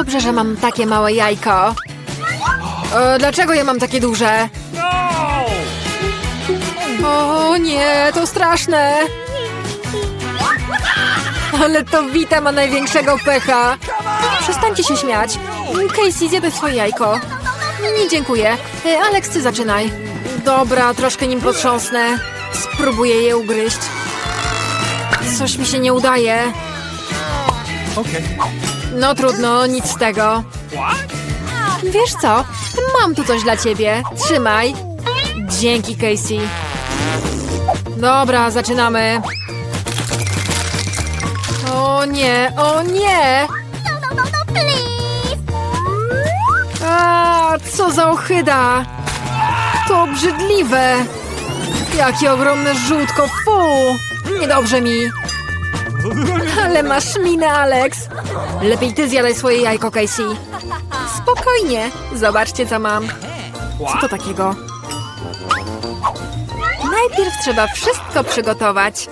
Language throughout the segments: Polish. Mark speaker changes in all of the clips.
Speaker 1: Dobrze, że mam takie małe jajko. E, dlaczego ja mam takie duże? O nie, to straszne. Ale to Wita ma największego pecha. Przestańcie się śmiać. Casey, zjadaj swoje jajko. Nie, dziękuję. E, Alex, ty zaczynaj. Dobra, troszkę nim potrząsnę. Spróbuję je ugryźć. Coś mi się nie udaje.
Speaker 2: Okay.
Speaker 1: No trudno, nic z tego. Wiesz co? Mam tu coś dla ciebie. Trzymaj. Dzięki, Casey. Dobra, zaczynamy. O nie, o nie! A, co za ochyda! To obrzydliwe! Jakie ogromne żółtko, fu! Niedobrze mi. Ale masz minę, Alex. Lepiej ty zjadaj swoje jajko, Casey. Spokojnie. Zobaczcie, co mam. Co to takiego? Najpierw trzeba wszystko przygotować.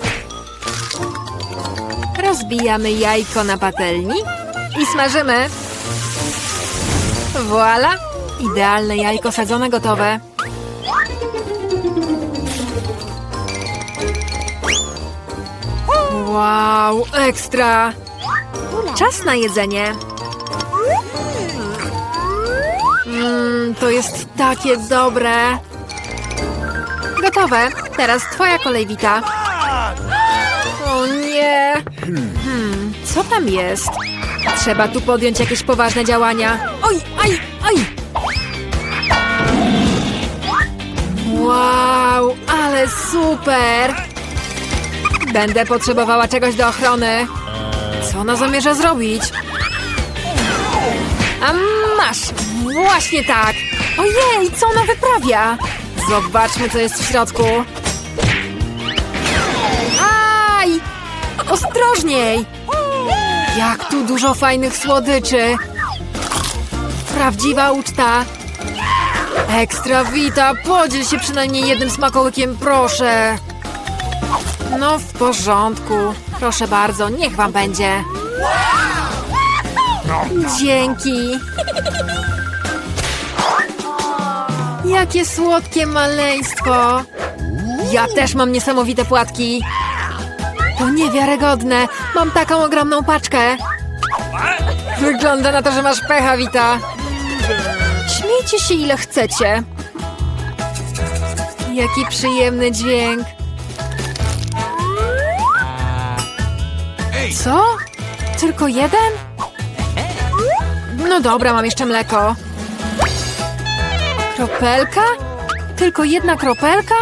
Speaker 1: Rozbijamy jajko na patelni i smażymy. Voila! Idealne jajko sadzone gotowe. Wow, ekstra! Czas na jedzenie. Mmm, to jest takie dobre. Gotowe. Teraz twoja kolej, Wita. O nie! Hmm, co tam jest? Trzeba tu podjąć jakieś poważne działania. Oj, aj, aj! Wow, ale super! Będę potrzebowała czegoś do ochrony. Co ona zamierza zrobić? A masz! Właśnie tak! Ojej, co ona wyprawia? Zobaczmy, co jest w środku. Aj! Ostrożniej! Jak tu dużo fajnych słodyczy! Prawdziwa uczta! Ekstra wita! Podziel się przynajmniej jednym smakołykiem, proszę! No, w porządku. Proszę bardzo, niech wam będzie. Dzięki. Jakie słodkie maleństwo. Ja też mam niesamowite płatki. To niewiarygodne. Mam taką ogromną paczkę. Wygląda na to, że masz pecha, Wita. Śmiejcie się ile chcecie. Jaki przyjemny dźwięk. Co? Tylko jeden? No dobra, mam jeszcze mleko. Kropelka? Tylko jedna kropelka?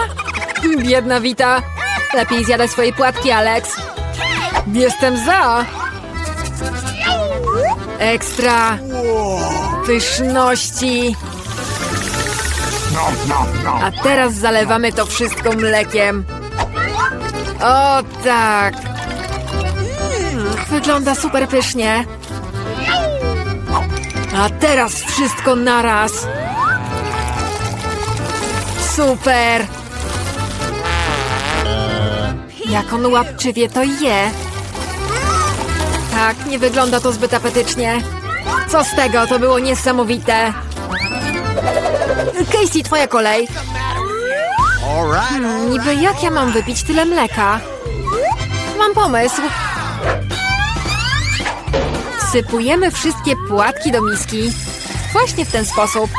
Speaker 1: Biedna Wita. Lepiej zjadaj swoje płatki, Alex. Jestem za. Ekstra. Pyszności. A teraz zalewamy to wszystko mlekiem. O tak. Wygląda super pysznie. A teraz wszystko naraz. Super. Jak on łapczywie to je. Tak, nie wygląda to zbyt apetycznie. Co z tego, to było niesamowite. Casey, twoja kolej. Hmm, niby jak ja mam wypić tyle mleka? Mam pomysł. Wsypujemy wszystkie płatki do miski. Właśnie w ten sposób.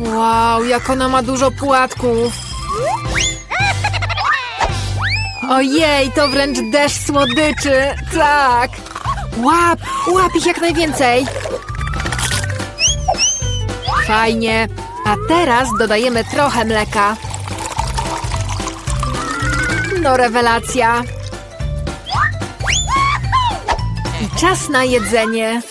Speaker 1: Wow, jak ona ma dużo płatków. Ojej, to wręcz deszcz słodyczy. Tak. Łap, łap ich jak najwięcej. Fajnie. A teraz dodajemy trochę mleka. No rewelacja. I czas na jedzenie.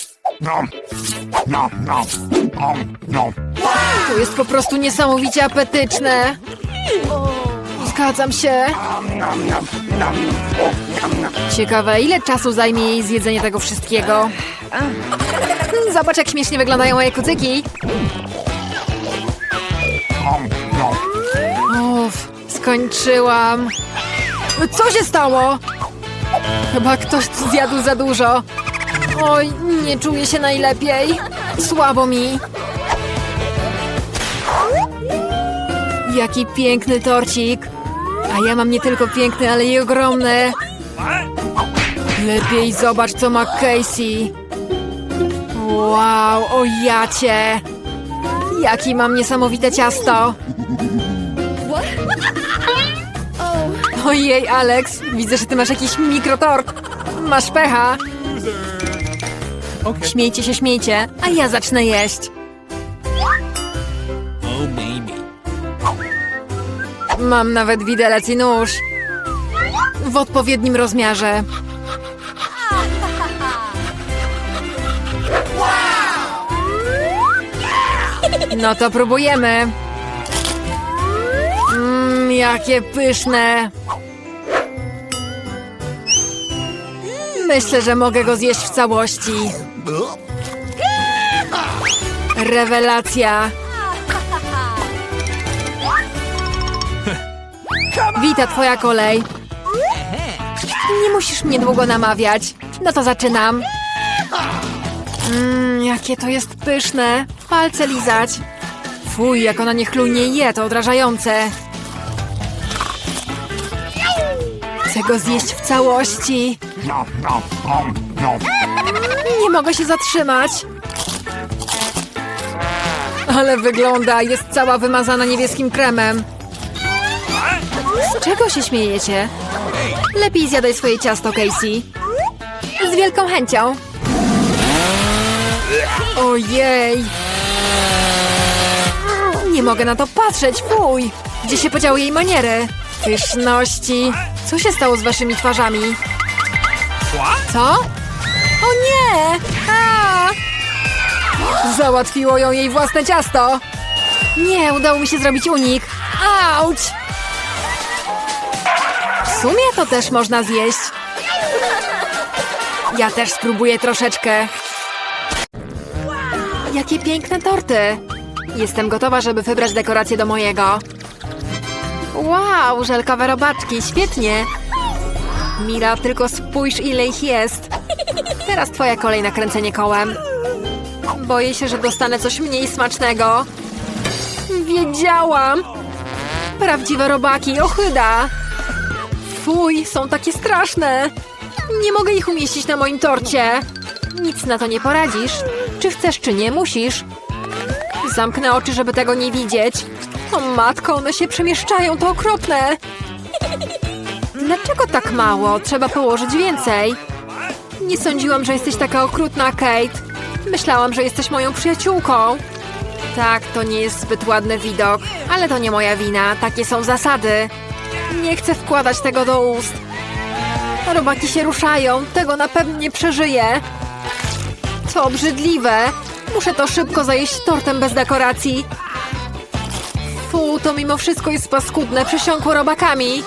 Speaker 1: To jest po prostu niesamowicie apetyczne. Zgadzam się. Ciekawe, ile czasu zajmie jej zjedzenie tego wszystkiego. Zobacz, jak śmiesznie wyglądają moje kucyki. Uff, skończyłam. Co się stało? Chyba ktoś zjadł za dużo. Oj, nie czuję się najlepiej. Słabo mi. Jaki piękny torcik. A ja mam nie tylko piękny, ale i ogromny. Lepiej zobacz, co ma Casey. Wow, o jacie. Jaki mam niesamowite ciasto. Ojej, Alex, widzę, że ty masz jakiś mikrotort. Masz pecha. Śmiejcie się, śmiejcie, a ja zacznę jeść.
Speaker 2: Oh.
Speaker 1: Mam nawet widelec i nóż. W odpowiednim rozmiarze. No to próbujemy. Mmm, jakie pyszne. Myślę, że mogę go zjeść w całości. Rewelacja. Wita, twoja kolej. Nie musisz mnie długo namawiać. No to zaczynam. Mmm, jakie to jest pyszne. Palce lizać. Fuj, jak ona niechlujnie je, to odrażające. Chcę go zjeść w całości. Nie mogę się zatrzymać. Ale wygląda, jest cała wymazana niebieskim kremem. Z czego się śmiejecie? Lepiej zjadaj swoje ciasto, Casey. Z wielką chęcią. Ojej. Nie mogę na to patrzeć, fuj. Gdzie się podziały jej maniery? Pyszności. Co się stało z waszymi twarzami? Co? O nie! A! Załatwiło ją jej własne ciasto. Nie, udało mi się zrobić unik. Auć! W sumie to też można zjeść. Ja też spróbuję troszeczkę. Jakie piękne torty. Jestem gotowa, żeby wybrać dekoracje do mojego. Wow, żelkowe robaczki, świetnie. Mila, tylko spójrz ile ich jest. Teraz twoja kolej na kręcenie kołem. Boję się, że dostanę coś mniej smacznego. Wiedziałam! Prawdziwe robaki, ochyda! Fuj, są takie straszne! Nie mogę ich umieścić na moim torcie. Nic na to nie poradzisz. Czy chcesz, czy nie, musisz. Zamknę oczy, żeby tego nie widzieć. O matko, one się przemieszczają, to okropne! Dlaczego tak mało? Trzeba położyć więcej. Nie sądziłam, że jesteś taka okrutna, Kate. Myślałam, że jesteś moją przyjaciółką. Tak, to nie jest zbyt ładny widok, ale to nie moja wina. Takie są zasady. Nie chcę wkładać tego do ust. Robaki się ruszają. Tego na pewno nie przeżyję. To obrzydliwe. Muszę to szybko zajeść tortem bez dekoracji. Fu, to mimo wszystko jest paskudne. Przesiąkło robakami.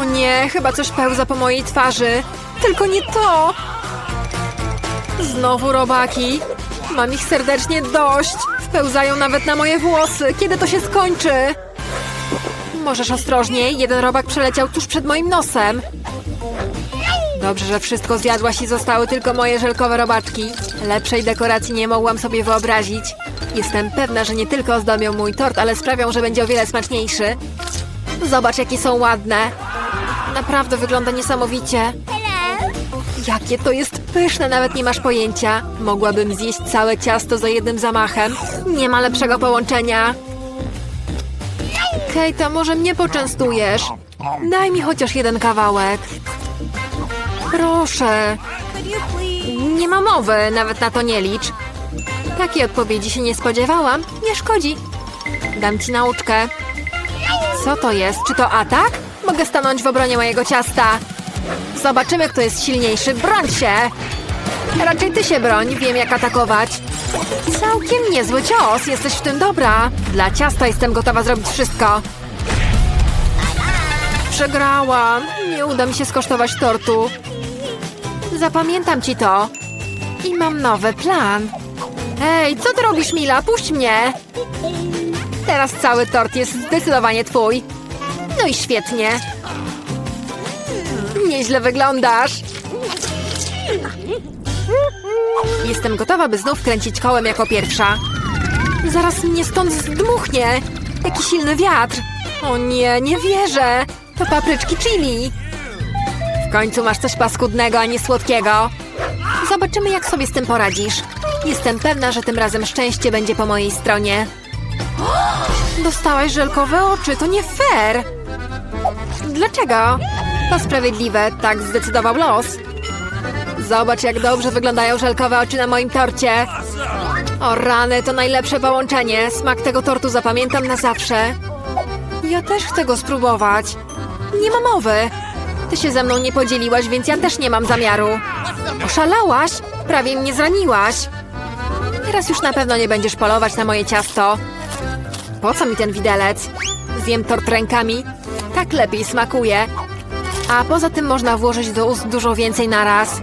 Speaker 1: O nie, chyba coś pełza po mojej twarzy. Tylko nie to! Znowu robaki. Mam ich serdecznie dość. Wpełzają nawet na moje włosy. Kiedy to się skończy? Możesz ostrożniej. Jeden robak przeleciał tuż przed moim nosem. Dobrze, że wszystko zjadłaś i zostały tylko moje żelkowe robaczki. Lepszej dekoracji nie mogłam sobie wyobrazić. Jestem pewna, że nie tylko ozdobią mój tort, ale sprawią, że będzie o wiele smaczniejszy. Zobacz, jakie są ładne. Naprawdę wygląda niesamowicie. Jakie to jest pyszne, nawet nie masz pojęcia. Mogłabym zjeść całe ciasto za jednym zamachem. Nie ma lepszego połączenia. Kate, a może mnie poczęstujesz? Daj mi chociaż jeden kawałek. Proszę. Nie ma mowy, nawet na to nie licz. Takiej odpowiedzi się nie spodziewałam. Nie szkodzi. Dam ci nauczkę. Co to jest? Czy to atak? Mogę stanąć w obronie mojego ciasta. Zobaczymy, kto jest silniejszy. Broń się! Raczej ty się broń, wiem jak atakować. Całkiem niezły cios, jesteś w tym dobra. Dla ciasta jestem gotowa zrobić wszystko. Przegrałam. Nie uda mi się skosztować tortu. Zapamiętam ci to. I mam nowy plan. Ej, co ty robisz, Mila? Puść mnie! Teraz cały tort jest zdecydowanie twój. No i świetnie. Nieźle wyglądasz. Jestem gotowa, by znów kręcić kołem jako pierwsza. Zaraz mnie stąd zdmuchnie. Jaki silny wiatr. O nie, nie wierzę. To papryczki chili. W końcu masz coś paskudnego, a nie słodkiego. Zobaczymy, jak sobie z tym poradzisz. Jestem pewna, że tym razem szczęście będzie po mojej stronie. Dostałaś żelkowe oczy, to nie fair. Dlaczego? To sprawiedliwe, tak zdecydował los. Zobacz, jak dobrze wyglądają żelkowe oczy na moim torcie. O rany, to najlepsze połączenie. Smak tego tortu zapamiętam na zawsze. Ja też chcę go spróbować. Nie ma mowy. Ty się ze mną nie podzieliłaś, więc ja też nie mam zamiaru. Oszalałaś? Prawie mnie zraniłaś. Teraz już na pewno nie będziesz polować na moje ciasto. Po co mi ten widelec? Zjem tort rękami. Tak lepiej smakuje. A poza tym można włożyć do ust dużo więcej naraz.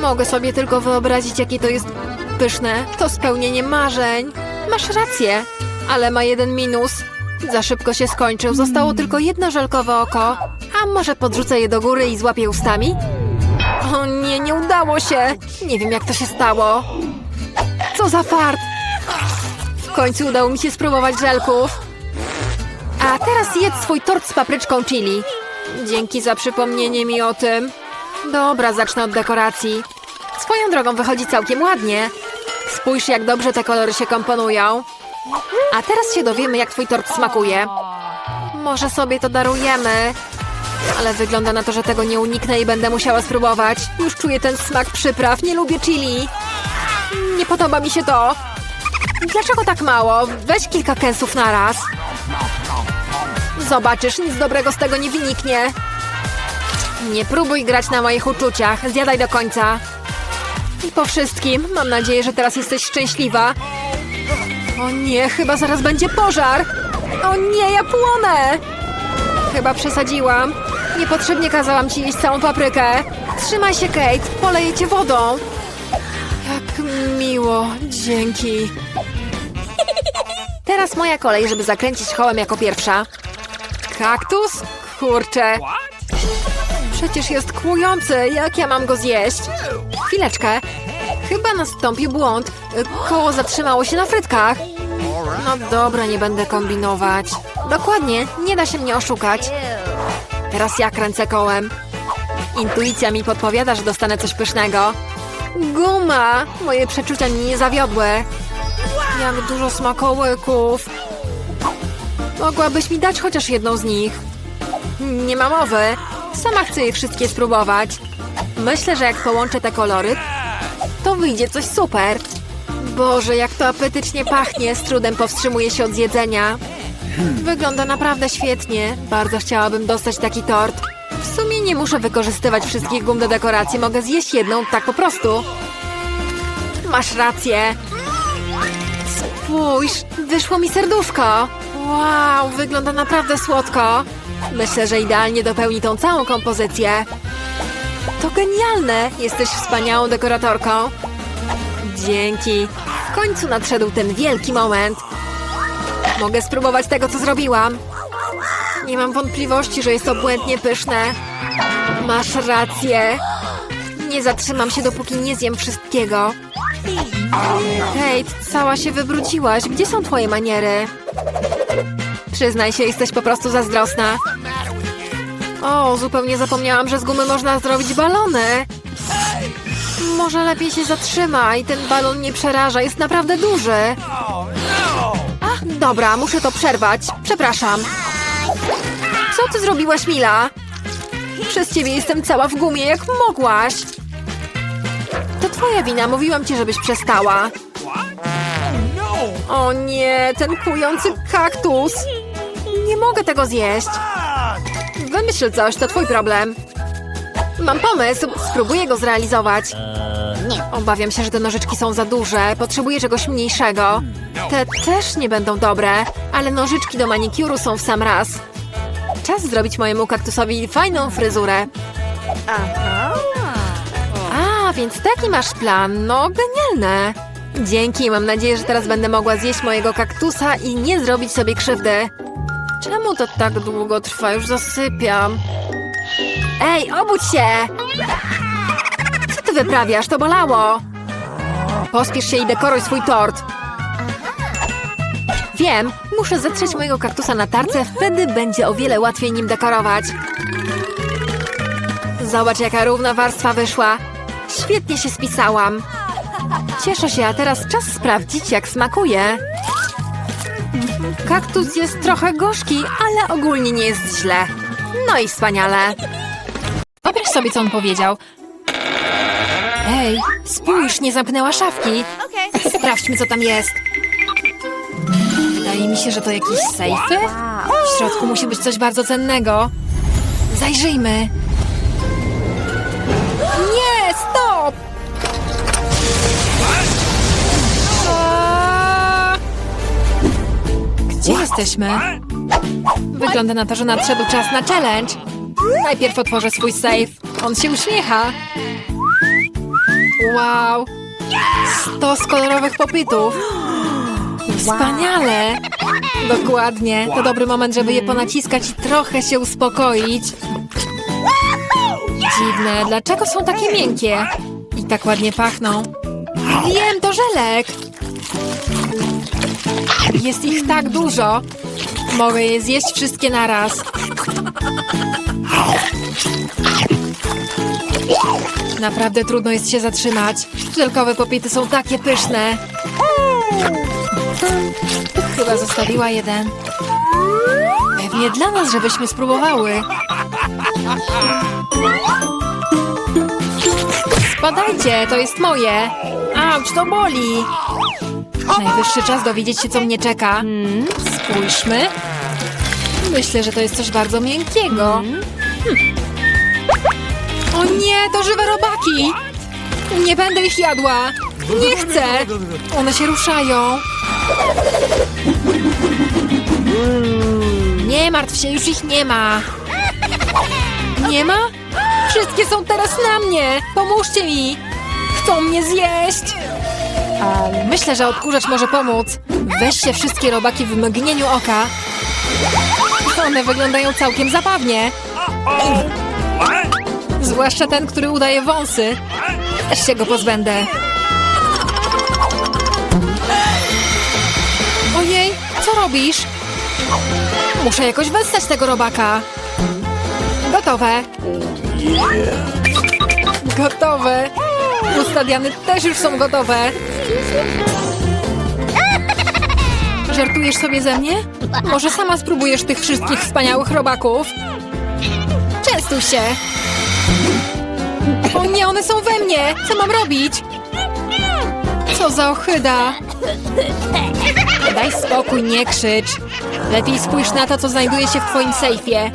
Speaker 1: Mogę sobie tylko wyobrazić, jakie to jest pyszne. To spełnienie marzeń. Masz rację, ale ma jeden minus. Za szybko się skończył. Zostało tylko jedno żelkowe oko. A może podrzucę je do góry i złapię ustami? O nie, nie udało się. Nie wiem, jak to się stało. Co za fart. W końcu udało mi się spróbować żelków. A teraz jedz swój tort z papryczką chili. Dzięki za przypomnienie mi o tym. Dobra, zacznę od dekoracji. Swoją drogą wychodzi całkiem ładnie. Spójrz, jak dobrze te kolory się komponują. A teraz się dowiemy, jak twój tort smakuje. Może sobie to darujemy. Ale wygląda na to, że tego nie uniknę i będę musiała spróbować. Już czuję ten smak przypraw. Nie lubię chili. Nie podoba mi się to. Dlaczego tak mało? Weź kilka kęsów na raz. Zobaczysz, nic dobrego z tego nie wyniknie. Nie próbuj grać na moich uczuciach. Zjadaj do końca. I po wszystkim, mam nadzieję, że teraz jesteś szczęśliwa. O nie, chyba zaraz będzie pożar. O nie, ja płonę. Chyba przesadziłam. Niepotrzebnie kazałam ci jeść całą paprykę. Trzymaj się, Kate. Poleję cię wodą. Jak miło. Dzięki. Teraz moja kolej, żeby zakręcić kołem jako pierwsza. Kaktus? Kurczę. Przecież jest kłujący. Jak ja mam go zjeść? Chwileczkę. Chyba nastąpił błąd. Koło zatrzymało się na frytkach. No dobra, nie będę kombinować. Dokładnie, nie da się mnie oszukać. Teraz ja kręcę kołem. Intuicja mi podpowiada, że dostanę coś pysznego. Guma! Moje przeczucia mnie nie zawiodły. Jak dużo smakołyków. Mogłabyś mi dać chociaż jedną z nich. Nie ma mowy. Sama chcę je wszystkie spróbować. Myślę, że jak połączę te kolory, to wyjdzie coś super. Boże, jak to apetycznie pachnie. Z trudem powstrzymuję się od zjedzenia. Wygląda naprawdę świetnie. Bardzo chciałabym dostać taki tort. W sumie nie muszę wykorzystywać wszystkich gum do dekoracji. Mogę zjeść jedną tak po prostu. Masz rację. Spójrz, wyszło mi serduszko. Wow, wygląda naprawdę słodko. Myślę, że idealnie dopełni tą całą kompozycję. To genialne! Jesteś wspaniałą dekoratorką. Dzięki. W końcu nadszedł ten wielki moment. Mogę spróbować tego, co zrobiłam. Nie mam wątpliwości, że jest to błędnie pyszne. Masz rację. Nie zatrzymam się, dopóki nie zjem wszystkiego. Kate, cała się wybrudziłaś. Gdzie są twoje maniery? Przyznaj się, jesteś po prostu zazdrosna. O, zupełnie zapomniałam, że z gumy można zrobić balony. Może lepiej się zatrzymaj, ten balon nie przeraża, jest naprawdę duży. Ach, dobra, muszę to przerwać. Przepraszam. Co ty zrobiłaś, Mila? Przez ciebie jestem cała w gumie, jak mogłaś. To twoja wina, mówiłam ci, żebyś przestała. O nie, ten kłujący kaktus. Nie mogę tego zjeść. Wymyśl coś, to twój problem. Mam pomysł, spróbuję go zrealizować. Obawiam się, że te nożyczki są za duże. Potrzebuję czegoś mniejszego. Te też nie będą dobre, ale nożyczki do manikuru są w sam raz. Czas zrobić mojemu kaktusowi fajną fryzurę. A, więc taki masz plan. No, genialne. Dzięki, mam nadzieję, że teraz będę mogła zjeść mojego kaktusa i nie zrobić sobie krzywdy. Czemu to tak długo trwa? Już zasypiam. Ej, obudź się! Co ty wyprawiasz? To bolało! Pospiesz się i dekoruj swój tort. Wiem, muszę zetrzeć mojego kaktusa na tarce, wtedy będzie o wiele łatwiej nim dekorować. Zobacz, jaka równa warstwa wyszła. Świetnie się spisałam. Cieszę się, a teraz czas sprawdzić, jak smakuje. Kaktus jest trochę gorzki, ale ogólnie nie jest źle. No i wspaniale. Wyobraź sobie, co on powiedział. Ej, spójrz, nie zamknęła szafki. Sprawdźmy, co tam jest. Wydaje mi się, że to jakieś sejfy. W środku musi być coś bardzo cennego. Zajrzyjmy. Gdzie jesteśmy? Wygląda na to, że nadszedł czas na challenge. Najpierw otworzę swój safe. On się uśmiecha. Wow! Stos kolorowych popytów. Wspaniale! Dokładnie. To dobry moment, żeby je ponaciskać i trochę się uspokoić. Dziwne, dlaczego są takie miękkie? I tak ładnie pachną. Wiem, to żelek. Jest ich tak dużo. Mogę je zjeść wszystkie naraz. Naprawdę trudno jest się zatrzymać. Żelkowe popity są takie pyszne. Chyba zostawiła jeden. Pewnie dla nas, żebyśmy spróbowały. Spadajcie, to jest moje. Auć, to boli. Najwyższy czas dowiedzieć się, co mnie czeka. Spójrzmy. Myślę, że to jest coś bardzo miękkiego. Hmm. O nie, to żywe robaki! Nie będę ich jadła! Nie chcę! One się ruszają. Nie martw się, już ich nie ma. Nie ma? Wszystkie są teraz na mnie! Pomóżcie mi! Chcą mnie zjeść! Myślę, że odkurzacz może pomóc. Weź się wszystkie robaki w mgnieniu oka. One wyglądają całkiem zabawnie. Zwłaszcza ten, który udaje wąsy. Też się go pozbędę. Ojej, co robisz? Muszę jakoś wessać tego robaka. Gotowe. Gotowe. Ustawiany też już są gotowe. Żartujesz sobie ze mnie? Może sama spróbujesz tych wszystkich wspaniałych robaków? Częstuj się. O nie, one są we mnie! Co mam robić? Co za ohyda! Daj spokój, nie krzycz. Lepiej spójrz na to, co znajduje się w twoim sejfie.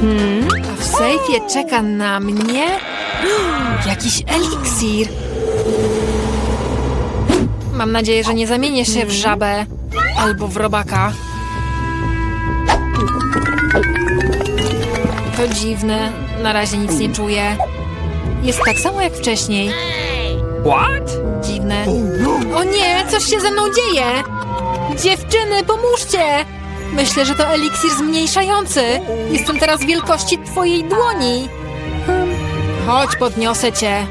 Speaker 1: Hmm? A w sejfie czeka na mnie jakiś eliksir. Mam nadzieję, że nie zamienię się w żabę albo w robaka. To dziwne. Na razie nic nie czuję. Jest tak samo jak wcześniej.
Speaker 2: What?
Speaker 1: Dziwne. O nie, coś się ze mną dzieje! Dziewczyny, pomóżcie! Myślę, że to eliksir zmniejszający. Jestem teraz wielkości twojej dłoni. Chodź, podniosę cię.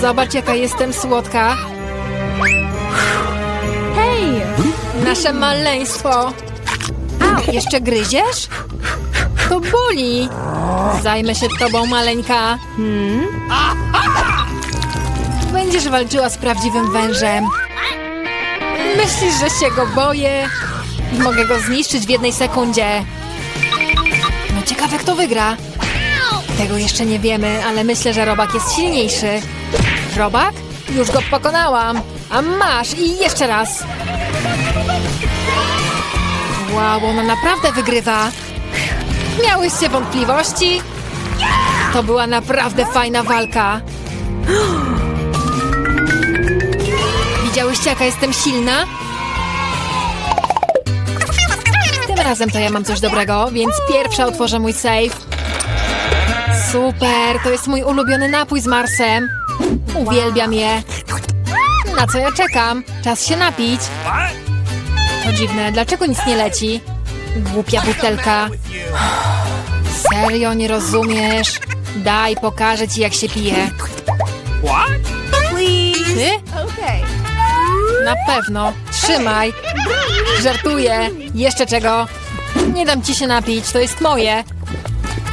Speaker 1: Zobacz, jaka jestem słodka. Hej! Nasze maleństwo. A, jeszcze gryziesz? To boli. Zajmę się tobą, maleńka. Będziesz walczyła z prawdziwym wężem. Myślisz, że się go boję? Mogę go zniszczyć w jednej sekundzie. No ciekawe, kto wygra. Tego jeszcze nie wiemy, ale myślę, że robak jest silniejszy. Robak? Już go pokonałam. A masz i jeszcze raz. Wow, ona naprawdę wygrywa. Miałyście wątpliwości? To była naprawdę fajna walka. Widziałyście, jaka jestem silna? Tym razem to ja mam coś dobrego, więc pierwsza otworzę mój safe. Super, to jest mój ulubiony napój z Marsem. Uwielbiam je. Na co ja czekam? Czas się napić. To dziwne, dlaczego nic nie leci? Głupia butelka. Serio nie rozumiesz? Daj, pokażę ci jak się pije. Ty? Na pewno. Trzymaj. Żartuję. Jeszcze czego? Nie dam ci się napić, to jest moje.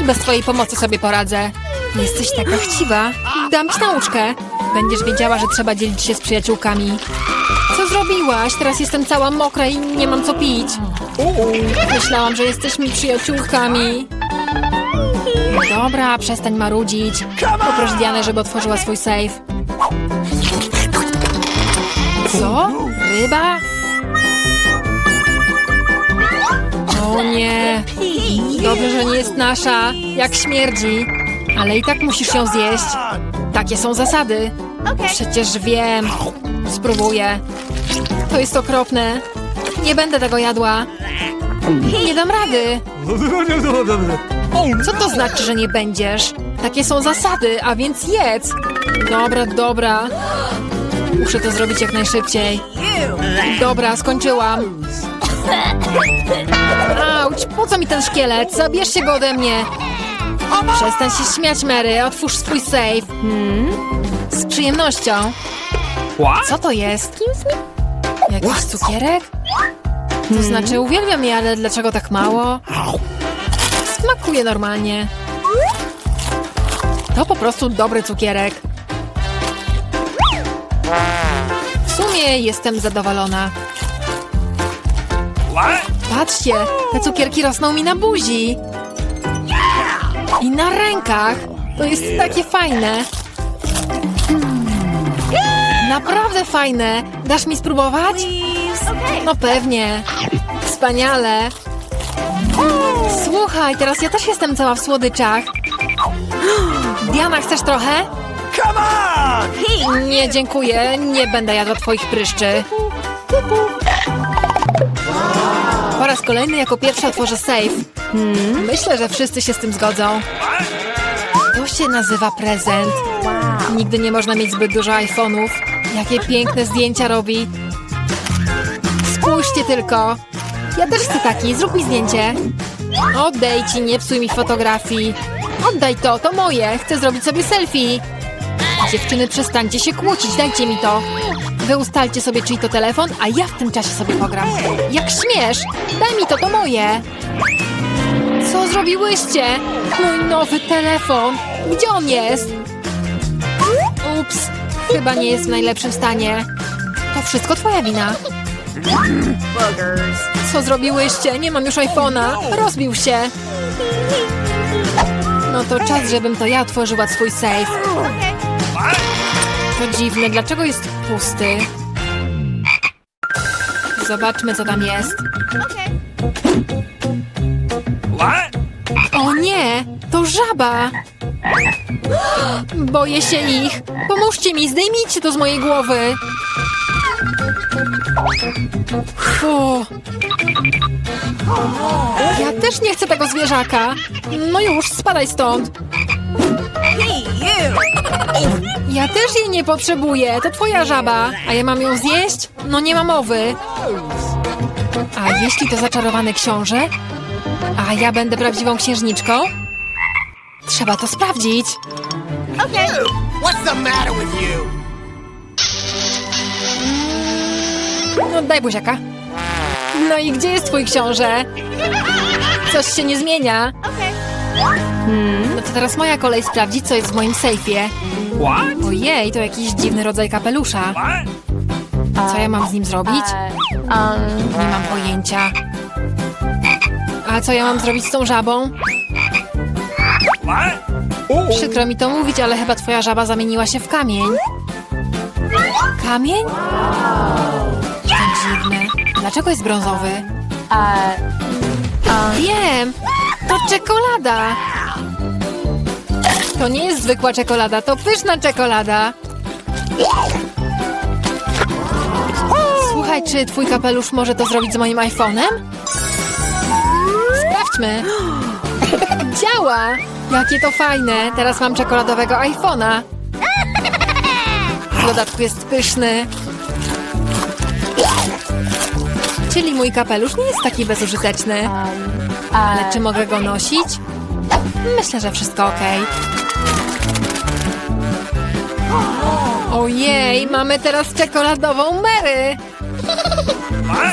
Speaker 1: Bez twojej pomocy sobie poradzę. Jesteś taka chciwa. Dam ci nauczkę. Będziesz wiedziała, że trzeba dzielić się z przyjaciółkami. Co zrobiłaś? Teraz jestem cała mokra i nie mam co pić. Myślałam, że jesteśmy przyjaciółkami. Dobra, przestań marudzić. Poproś Dianę, żeby otworzyła swój safe. Co? Ryba? O nie! Dobrze, że nie jest nasza. Jak śmierdzi. Ale i tak musisz ją zjeść. Takie są zasady. Przecież wiem. Spróbuję. To jest okropne. Nie będę tego jadła. Nie dam rady. Co to znaczy, że nie będziesz? Takie są zasady, a więc jedz. Dobra, dobra. Muszę to zrobić jak najszybciej. Dobra, skończyłam. Auć, po co mi ten szkielet? Zabierzcie go ode mnie. Przestań się śmiać, Mary. Otwórz swój safe. Hmm? Z przyjemnością. Co to jest? Jakiś cukierek? To znaczy, uwielbiam je, ale dlaczego tak mało? Smakuje normalnie. To po prostu dobry cukierek. W sumie jestem zadowolona. Patrzcie, te cukierki rosną mi na buzi. I na rękach. To jest takie fajne. Naprawdę fajne. Dasz mi spróbować? No pewnie. Wspaniale. Słuchaj, teraz ja też jestem cała w słodyczach. Diana, chcesz trochę? Nie, dziękuję. Nie będę jadła twoich pryszczy. Po raz kolejny jako pierwsza otworzę safe. Hmm, myślę, że wszyscy się z tym zgodzą. To się nazywa prezent. Nigdy nie można mieć zbyt dużo iPhone'ów. Jakie piękne zdjęcia robi. Spójrzcie tylko. Ja też chcę taki. Zrób mi zdjęcie. Oddaj ci, nie psuj mi fotografii. Oddaj to, to moje. Chcę zrobić sobie selfie. Dziewczyny, przestańcie się kłócić, dajcie mi to. Wy ustalcie sobie, czyj to telefon, a ja w tym czasie sobie pogram. Jak śmiesz! Daj mi to, to moje! Co zrobiłyście? Mój nowy telefon! Gdzie on jest? Ups, chyba nie jest w najlepszym stanie. To wszystko twoja wina. Co zrobiłyście? Nie mam już iPhone'a. Rozbił się. No to czas, żebym to ja otworzyła swój safe. To dziwne, dlaczego jest pusty? Zobaczmy, co tam jest. O nie, to żaba! Boję się ich. Pomóżcie mi, zdejmijcie to z mojej głowy. Fu. Ja też nie chcę tego zwierzaka. No już, spadaj stąd. Ja też jej nie potrzebuję. To twoja żaba. A ja mam ją zjeść? No nie ma mowy. A jeśli to zaczarowany książę? A ja będę prawdziwą księżniczką? Trzeba to sprawdzić.
Speaker 2: What's the matter with you?
Speaker 1: No daj buziaka. No i gdzie jest twój książę? Coś się nie zmienia. Hmm, no to teraz moja kolej sprawdzić, co jest w moim sejfie.
Speaker 2: What?
Speaker 1: Ojej, to jakiś dziwny rodzaj kapelusza. Co ja mam z nim zrobić? Nie mam pojęcia. A co ja mam zrobić z tą żabą? Przykro mi to mówić, ale chyba twoja żaba zamieniła się w kamień. Kamień? To dziwne. Dlaczego jest brązowy? Wiem! Czekolada! To nie jest zwykła czekolada, to pyszna czekolada! Słuchaj, czy twój kapelusz może to zrobić z moim iPhone'em? Sprawdźmy! Działa! Jakie to fajne! Teraz mam czekoladowego iPhone'a. W dodatku jest pyszny. Czyli mój kapelusz nie jest taki bezużyteczny. Ale czy mogę go nosić? Myślę, że wszystko ok. Ojej, mamy teraz czekoladową Mary.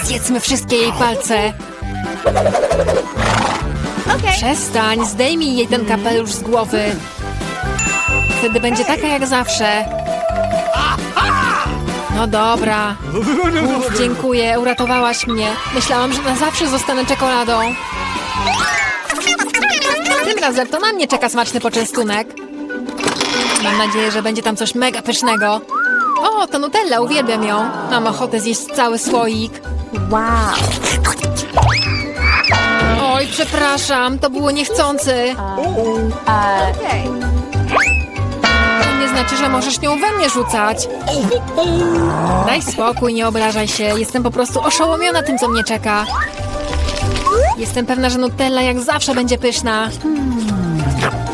Speaker 1: Zjedzmy wszystkie jej palce. Przestań, zdejmij jej ten kapelusz z głowy. Wtedy będzie taka jak zawsze. No dobra. Uf, dziękuję, uratowałaś mnie. Myślałam, że na zawsze zostanę czekoladą. Tym razem to na mnie czeka smaczny poczęstunek. Mam nadzieję, że będzie tam coś mega pysznego. O, to Nutella, uwielbiam ją. Mam ochotę zjeść cały słoik. Oj, przepraszam, to było niechcący. To nie znaczy, że możesz nią we mnie rzucać. Daj spokój, nie obrażaj się. Jestem po prostu oszołomiona tym, co mnie czeka. Jestem pewna, że Nutella jak zawsze będzie pyszna.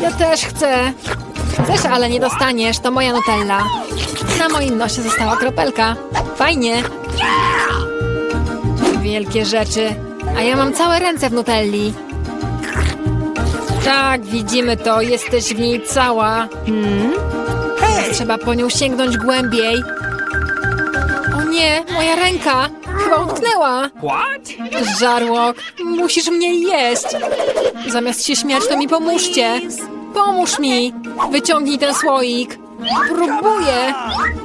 Speaker 1: Ja też chcę. Chcesz, ale nie dostaniesz. To moja Nutella. Na moim nosie została kropelka. Fajnie. Wielkie rzeczy. A ja mam całe ręce w Nutelli. Tak, widzimy to. Jesteś w niej cała. Teraz trzeba po nią sięgnąć głębiej. O nie, moja ręka! Chyba utknęła!
Speaker 3: What?
Speaker 1: Żarłok, musisz mnie jeść! Zamiast się śmiać, to mi pomóżcie! Pomóż mi! Wyciągnij ten słoik! Próbuję!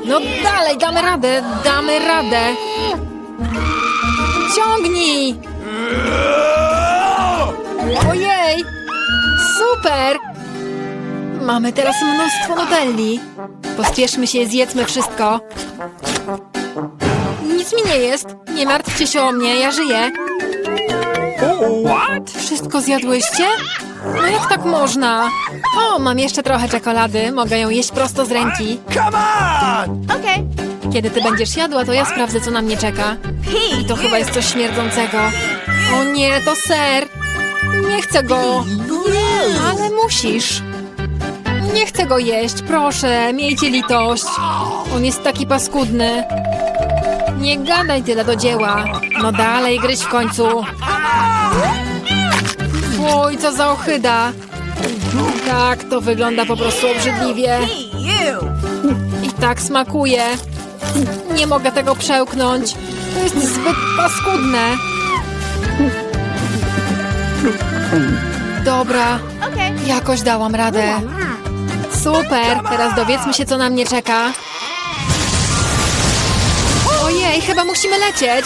Speaker 1: No dalej, damy radę, damy radę! Ciągnij! Ojej! Super! Mamy teraz mnóstwo nutelli. Pospieszmy się, zjedzmy wszystko. Nic mi nie jest. Nie martwcie się o mnie, ja żyję.
Speaker 3: What?
Speaker 1: Wszystko zjadłyście? No jak tak można? O, mam jeszcze trochę czekolady. Mogę ją jeść prosto z ręki.
Speaker 2: Come on!
Speaker 1: Kiedy ty będziesz jadła, to ja sprawdzę, co na mnie czeka. I to chyba jest coś śmierdzącego. O nie, to ser. Nie chcę go. Ale musisz. Nie chcę go jeść, proszę, miejcie litość. On jest taki paskudny. Nie gadaj tyle do dzieła. No dalej, gryź w końcu. Oj, co za ohyda. Tak, to wygląda po prostu obrzydliwie. I tak smakuje. Nie mogę tego przełknąć. To jest zbyt paskudne. Dobra, jakoś dałam radę. Super, teraz dowiedzmy się, co na mnie czeka. Ojej, chyba musimy lecieć.